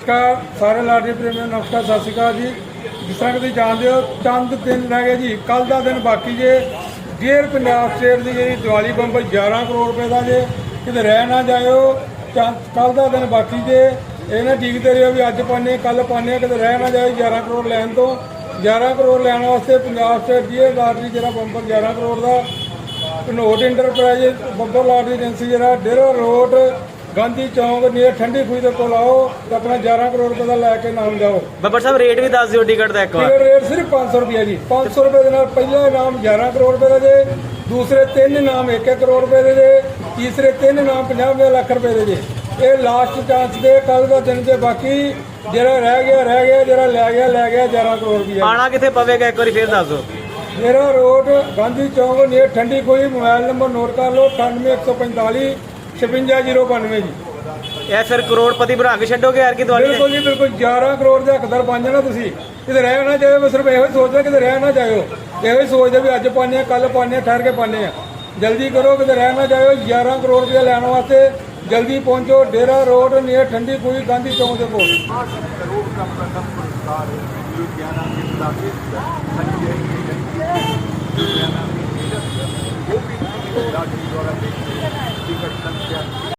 ਨਮਸਕਾਰ, ਸਾਰੇ ਲਾਡੀ ਪ੍ਰੇਮੀਆਂ ਨਮਸਕਾਰ, ਸਤਿ ਸ਼੍ਰੀ ਅਕਾਲ ਜੀ। ਜਿਸ ਤਰ੍ਹਾਂ ਕਿ ਤੁਸੀਂ ਜਾਣਦੇ ਹੋ, ਚੰਦ ਦਿਨ ਰਹਿ ਗਏ ਜੀ ਕੱਲ ਦਾ ਦਿਨ ਬਾਕੀ ਜੇ। ਜੇਰ ਪੰਜਾਬ ਸਟੇਟ ਦੀ ਜਿਹੜੀ ਦੀਵਾਲੀ ਬੰਬ 11 ਕਰੋੜ ਰੁਪਏ ਦਾ ਜੇ। ਕਿਤੇ ਰਹਿ ਨਾ ਜਾਇਓ ਕੱਲ ਦਾ ਦਿਨ ਬਾਕੀ ਜੇ। ਇਹ ਨਾ ਠੀਕਦੇ ਰਹੋ ਵੀ ਅੱਜ ਪਾਣੇ ਕੱਲ ਪਾਣੇ ਕਿਤੇ ਰਹਿ ਨਾ ਜਾਇਓ 11 ਕਰੋੜ ਲੈਣ ਤੋਂ। 11 ਕਰੋੜ ਲੈਣ ਵਾਸਤੇ ਪੰਜਾਬ ਸਟੇਟ ਜੇਰ ਲਾਟਰੀ ਜਿਹੜਾ ਬੰਬਰ 11 ਕਰੋੜ ਦਾ। Connaught enterprises, bumper lottery agency ਜਿਹੜਾ, ਡੇਰਾ ਰੋਡ ਗਾਂਧੀ ਚੌਂਕ ਨੀਅਰ ਠੰਡੀ ਖੂਹੀ ਦੇ ਕੋਲ ਆਓ ਤੇ ਆਪਣਾ 11 ਕਰੋੜ ਰੁਪਏ ਦਾ ਲੈ ਕੇ ਨਾਮ ਜਾਓ। ਬੱਬਰ ਸਾਹਿਬ ਰੇਟ ਵੀ ਦੱਸ ਦਿਓ ਟਿਕਟ ਦਾ ਇੱਕ ਵਾਰ। ਟਿਕਟ ਰੇਟ ਸਿਰਫ 500 ਰੁਪਏ ਜੀ। 500 ਰੁਪਏ ਦੇ ਨਾਲ ਪਹਿਲਾ ਇਨਾਮ 11 ਕਰੋੜ ਰੁਪਏ ਦਾ ਜੇ ਦੂਸਰੇ ਤਿੰਨ ਇਨਾਮ 1 ਕਰੋੜ ਰੁਪਏ ਦੇ ਜੇ ਤੀਸਰੇ ਤਿੰਨ ਇਨਾਮ 50 ਲੱਖ ਰੁਪਏ ਦੇ ਜੇ। ਇਹ ਲਾਸਟ ਚਾਂਸ ਦੇ ਕੱਲ ਦਾ ਦਿਨ ਤੇ ਬਾਕੀ ਜਿਹੜਾ ਰਹਿ ਗਿਆ ਰਹਿ ਗਿਆ ਜਿਹੜਾ ਲੈ ਗਿਆ ਲੈ ਗਿਆ 11 ਕਰੋੜ ਰੁਪਏ ਆਣਾ ਕਿੱਥੇ ਪਵੇਗਾ ਇੱਕ ਵਾਰੀ ਫੇਰ ਦੱਸ ਦਿਓ। ਮੇਰਾ ਰੋਡ ਗਾਂਧੀ ਚੌਂਕ ਨੀਅਰ ਠੰਡੀ ਖੂਹੀ ਮੋਬਾਈਲ ਨੰਬਰ ਨੋਟ ਕਰ ਲਓ 98145 56092 ਜੀ। ਇਹ ਫਿਰ ਕਰੋੜਪਤੀ ਬਣਾ ਕੇ ਛੱਡੋਗੇ ਯਾਰ ਕਿ ਤੁਹਾਡੇ ਬਿਲਕੁਲ ਜੀ ਬਿਲਕੁਲ। 11 ਕਰੋੜ ਦੇ ਹੱਕਦਾਰ ਬਣ ਜਾਣਾ ਤੁਸੀਂ। ਕਿਤੇ ਰਹਿ ਨਾ ਜਾਇਓ ਸਿਰਫ ਇਹੋ ਹੀ ਸੋਚਦਾ ਕਿਤੇ ਰਹਿ ਨਾ ਜਾਇਓ। ਇਹੋ ਹੀ ਸੋਚਦੇ ਵੀ ਅੱਜ ਪਾਣੇ ਆ ਕੱਲ ਪਾਣੇ ਆ ਠਹਿਰ ਕੇ ਪਾਣੇ ਆ। ਜਲਦੀ ਕਰੋ ਕਿਤੇ ਰਹਿ ਨਾ ਜਾਇਓ 11 ਕਰੋੜ ਰੁਪਏ ਲੈਣ ਵਾਸਤੇ ਜਲਦੀ ਪਹੁੰਚੋ। ਡੇਰਾ ਰੋਡ ਨੇ ਠੰਡੀ ਕੋਈ ਗਾਂਧੀ ਚੌਂਕ ਦੇ ਕੋਲ। ਦੀ ਘਟਨਾ